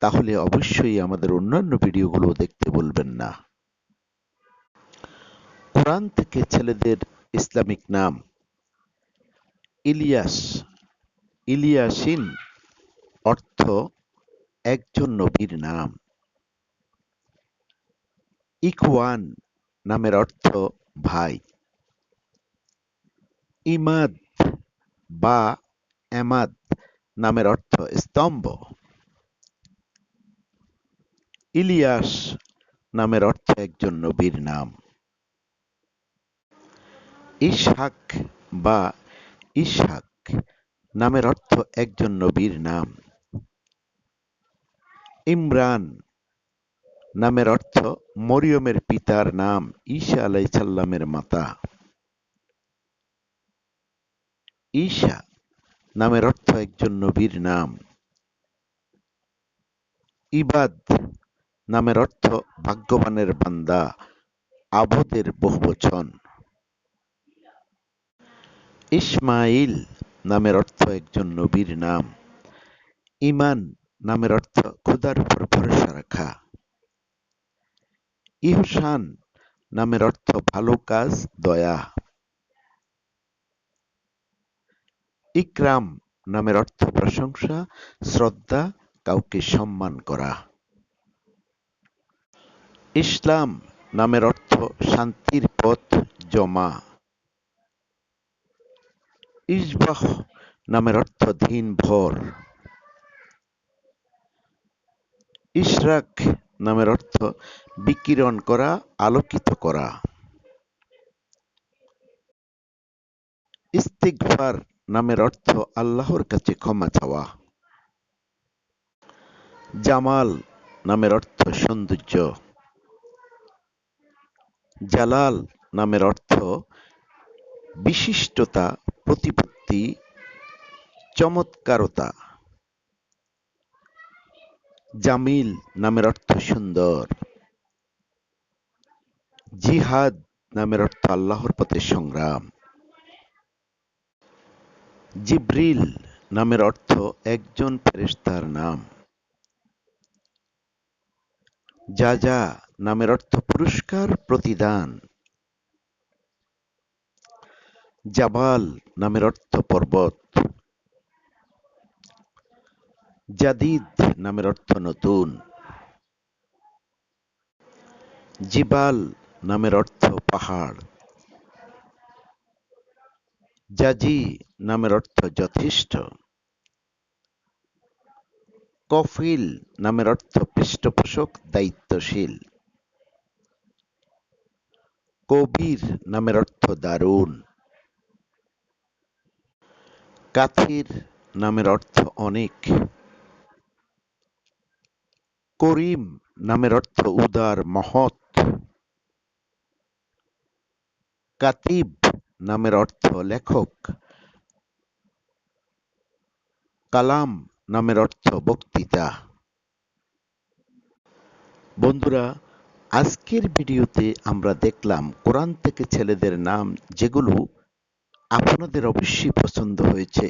তাহলে অবশ্যই আমাদের অন্যান্য ভিডিওগুলো দেখতে বলবেন না। কোরআন থেকে ছেলেদের ইসলামিক নাম। ইলিয়াস। ইলিয়াসিন অর্থ একজন নবীর নাম। ইকওয়ান নামের অর্থ ভাই। ইমাদ বা এমাদ নামের অর্থ স্তম্ভ। ইলিয়াস নামের অর্থ একজন নবীর নাম। ইসহাক বা ইসহাক নামের অর্থ একজন নবীর নাম। ইমরান নামের অর্থ মরিয়মের পিতার নাম ঈশা আলাইসাল্লামের মাতা। ঈশা নামের অর্থ একজন নবীর নাম। ইবাদ নামের অর্থ ভাগ্যবানের বান্দা, আবদের বহুবচন। ইসমাইল নামের অর্থ একজন নবীর নাম। ইমান নামের অর্থ খুদার উপর ভরসা রাখা। ইহসান নামের অর্থ ভালো কাজ, দয়া। ইকরাম নামের অর্থ প্রশংসা, শ্রদ্ধা, কাউকে সম্মান করা। ইসলাম নামের অর্থ শান্তির পথ জমা। ইসবাহ নামের অর্থ দিন ভর। ইশরাক নামের অর্থ বিকিরণ করা, আলোকিত করা। ইস্তিগফার নামের অর্থ আল্লাহর কাছে ক্ষমা চাওয়া। জামাল নামের অর্থ সৌন্দর্য। জালাল নামের অর্থ বিশিষ্টতা, প্রতিপত্তি, চমৎকারতা। জামিল নামের অর্থ সুন্দর। জিহাদ নামের অর্থ আল্লাহর পথে সংগ্রাম। জিব্রিল নামের অর্থ একজন ফেরেশতার নাম। যা যা নামের অর্থ পুরস্কার প্রতিদান। জাবাল নামের অর্থ পর্বত। জাদিদ নামের অর্থ নতুন। জিবাল নামের অর্থ পাহাড়। জাজি নামের অর্থ যথেষ্ট। কফিল নামের অর্থ পৃষ্ঠপোষক, দায়িত্বশীল। কবির নামের অর্থ দারুণ। কাথির নামের অর্থ অনেক। করিম নামের অর্থ উদার, মহৎ। কাতিব নামের অর্থ লেখক। কালাম নামের অর্থ বক্তৃতা। বন্ধুরা আজকের ভিডিওতে আমরা দেখলাম কোরআন থেকে ছেলেদের নাম যেগুলো আপনাদের অবশ্যই পছন্দ হয়েছে।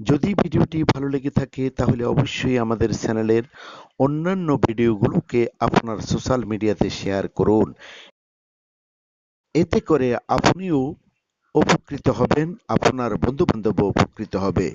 যদি ভিডিওটি ভালো লেগে থাকে, তাহলে অবশ্যই আমাদের চ্যানেলের অন্যান্য ভিডিওগুলোকে আপনার সোশ্যাল মিডিয়াতে শেয়ার করুন। এতে করে আপনিও উপকৃত হবেন, আপনার বন্ধু বান্ধব উপকৃত হবে।